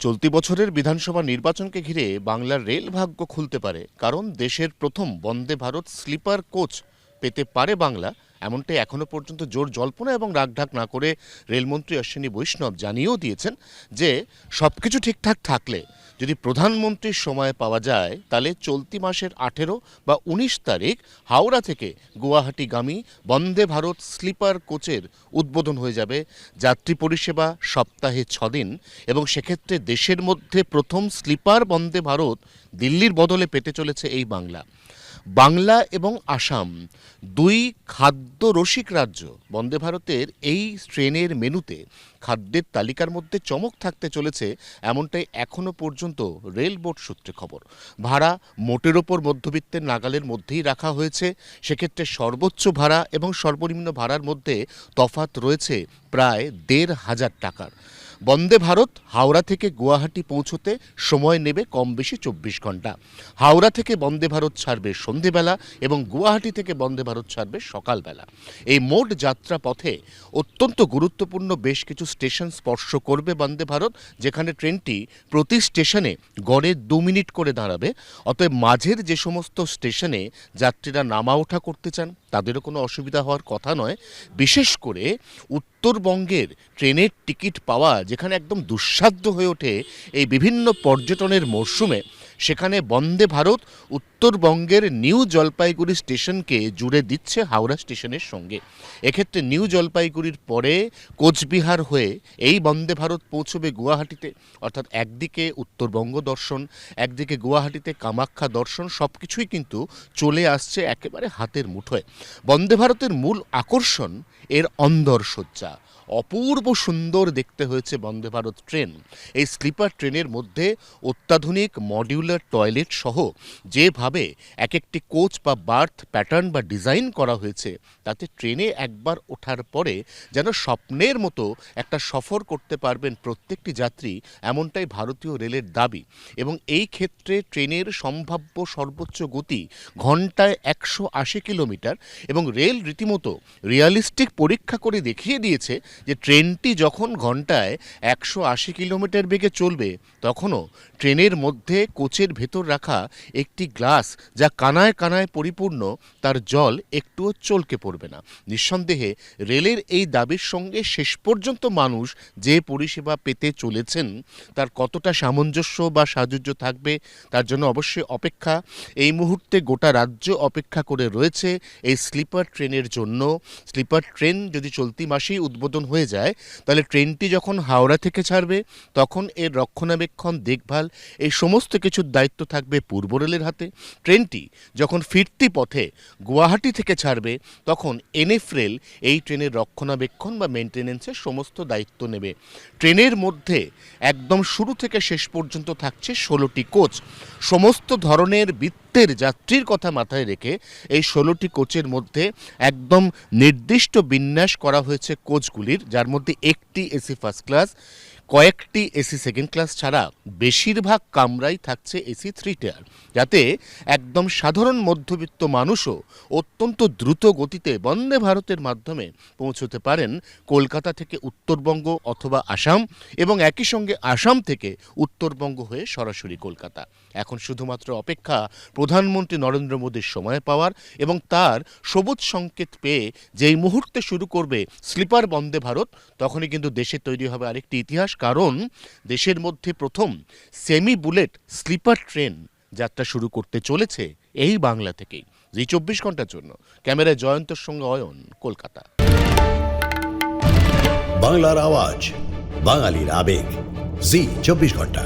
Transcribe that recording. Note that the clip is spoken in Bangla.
চলতি বছরের বিধানসভা নির্বাচনকে ঘিরে বাংলার রেল ভাগ্য খুলতে পারে, কারণ দেশের প্রথম বন্দে ভারত স্লিপার কোচ পেতে পারে বাংলা। এমনটাই এখনও পর্যন্ত জোর জল্পনা এবং রাগঢাক না করে রেলমন্ত্রী অশ্বিনী বৈষ্ণব জানিয়েও দিয়েছেন যে সব কিছু ঠিকঠাক থাকলে যদি প্রধানমন্ত্রীর সময় পাওয়া যায়, তাহলে চলতি মাসের আঠেরো বা উনিশ তারিখ হাওড়া থেকে গুয়াহাটিগামী বন্দে ভারত স্লিপার কোচের উদ্বোধন হয়ে যাবে। যাত্রী পরিষেবা সপ্তাহে ছদিন এবং সেক্ষেত্রে দেশের মধ্যে প্রথম স্লিপার বন্দে ভারত দিল্লির বদলে পেতে চলেছে এই বাংলা। বাংলা এবং আসাম দুই খাদ্য রসিক রাজ্য। বন্দে ভারতের এই ট্রেনের মেনুতে খাদ্যের তালিকার মধ্যে চমক থাকতে চলেছে এমনটাই এখনও পর্যন্ত রেল বোর্ড সূত্রে খবর। ভাড়া মোটের ওপর মধ্যবিত্তের নাগালের মধ্যেই রাখা হয়েছে। সেক্ষেত্রে সর্বোচ্চ ভাড়া এবং সর্বনিম্ন ভাড়ার মধ্যে তফাত রয়েছে প্রায় দেড় হাজার টাকার। বন্দে ভারত, হাওড়া থেকে গুয়াহাটি পৌঁছতে সময় নেবে কম বেশি চব্বিশ ঘণ্টা। হাওড়া থেকে বন্দে ভারত ছাড়বে সন্ধেবেলা এবং গুয়াহাটি থেকে বন্দে ভারত ছাড়বে সকালবেলা। এই মোট যাত্রা পথে অত্যন্ত গুরুত্বপূর্ণ বেশ কিছু স্টেশন স্পর্শ করবে বন্দে ভারত, যেখানে ট্রেনটি প্রতি স্টেশনে গড়ে দু মিনিট করে দাঁড়াবে। অতএব মাঝের যে সমস্ত স্টেশনে যাত্রীরা নামা ওঠা করতে চান তাদেরও কোনো অসুবিধা হওয়ার কথা নয়। বিশেষ করে উত্তরবঙ্গের ট্রেনের টিকিট পাওয়া, যেখানে একদম দুঃসাধ্য হয়ে ওঠে এই বিভিন্ন পর্যটনের মরশুমে সেখানে বন্দে ভারত উত্তরবঙ্গের নিউ জলপাইগুড়ি স্টেশনকে জুড়ে দিচ্ছে হাওড়া স্টেশনের সঙ্গে। এক্ষেত্রে নিউ জলপাইগুড়ির পরে কোচবিহার হয়ে এই বন্দে ভারত পৌঁছবে গুয়াহাটিতে। অর্থাৎ একদিকে উত্তরবঙ্গ দর্শন, একদিকে গুয়াহাটিতে কামাখ্যা দর্শন সব কিছুই কিন্তু চলে আসছে একেবারে হাতের মুঠোয়। বন্দে ভারতের মূল আকর্ষণ এর অন্দর সজ্জা অপূর্ব সুন্দর দেখতে হয়েছে বন্দে ভারত ট্রেন। এই স্লিপার ট্রেনের মধ্যে অত্যাধুনিক মডিউলার টয়লেট সহ যেভাবে এক একটি কোচ বা বার্থ প্যাটার্ন বা ডিজাইন করা হয়েছে, তাতে ট্রেনে একবার ওঠার পরে যেন স্বপ্নের মতো একটা সফর করতে পারবেন প্রত্যেকটি যাত্রী, এমনটাই ভারতীয় রেলের দাবি। এবং এই ক্ষেত্রে ট্রেনের সম্ভাব্য সর্বোচ্চ গতি ঘন্টায় একশো আশি কিলোমিটার এবং রেল রীতিমতো রিয়ালিস্টিক পরীক্ষা করে দেখিয়ে দিয়েছে যে ট্রেনটি যখন ঘন্টায় একশো আশি কিলোমিটার বেগে চলবে, তখনও ট্রেনের মধ্যে কোচের ভেতর রাখা একটি গ্লাস যা কানায় কানায় পরিপূর্ণ, তার জল একটুও চলকে পড়বে না। নিঃসন্দেহে রেলের এই দাবির সঙ্গে শেষ পর্যন্ত মানুষ যে পরিষেবা পেতে চলেছেন, তার কতটা সামঞ্জস্য বা সাজুজ্য থাকবে, তার জন্য অবশ্যই অপেক্ষা। এই মুহূর্তে গোটা রাজ্য অপেক্ষা করে রয়েছে এই স্লিপার ট্রেনের জন্য। স্লিপার ট্রেন যদি চলতি মাসেই উদ্বোধন হয়ে যায়, তাহলে ট্রেনটি যখন হাওড়া থেকে ছাড়বে, তখন এর রক্ষণাবেক্ষণ, দেখভাল, এই সমস্ত কিছুর দায়িত্ব থাকবে পূর্ব রেলের হাতে। ট্রেনটি যখন ফিরতি পথে গুয়াহাটি থেকে ছাড়বে, তখন এনএফ রেল এই ট্রেনের রক্ষণাবেক্ষণ বা মেনটেনেন্সের সমস্ত দায়িত্ব নেবে। ট্রেনের মধ্যে একদম শুরু থেকে শেষ পর্যন্ত থাকছে ষোলোটি কোচ। সমস্ত ধরনের বৃত্তের যাত্রীর কথা মাথায় রেখে এই ষোলোটি কোচের মধ্যে একদম নির্দিষ্ট বিন্যাস করা হয়েছে কোচগুলির, যার মধ্যে একটি এসি ফার্স্ট ক্লাস কয়েকটি এসি সেকেন্ড ক্লাস ছাড়া বেশিরভাগ কামরাই থাকছে এসি থ্রি টিয়ার যাতে একদম সাধারণ মধ্যবিত্ত মানুষও অত্যন্ত দ্রুত গতিতে বন্দে ভারতের মাধ্যমে পৌঁছতে পারেন কলকাতা থেকে উত্তরবঙ্গ অথবা আসাম এবং একই সঙ্গে আসাম থেকে উত্তরবঙ্গ হয়ে সরাসরি কলকাতা। এখন শুধুমাত্র অপেক্ষা প্রধানমন্ত্রী নরেন্দ্র মোদীর সময় পাওয়ার এবং তার সবুজ সংকেত পেয়ে যেই মুহূর্তে শুরু করবে স্লিপার বন্দে ভারত, তখনই কিন্তু দেশে তৈরি হবে আরেকটি ইতিহাস কারণ দেশের মধ্যে প্রথম সেমি বুলেট স্লিপার ট্রেন যাত্রা শুরু করতে চলেছে এই বাংলা থেকেই। জি, চব্বিশ ঘণ্টার জন্য। ক্যামেরায় জয়ন্তর সঙ্গে অয়ন, কলকাতা। বাংলার আওয়াজ, বাঙালির আবেগ। জি, চব্বিশ ঘণ্টা।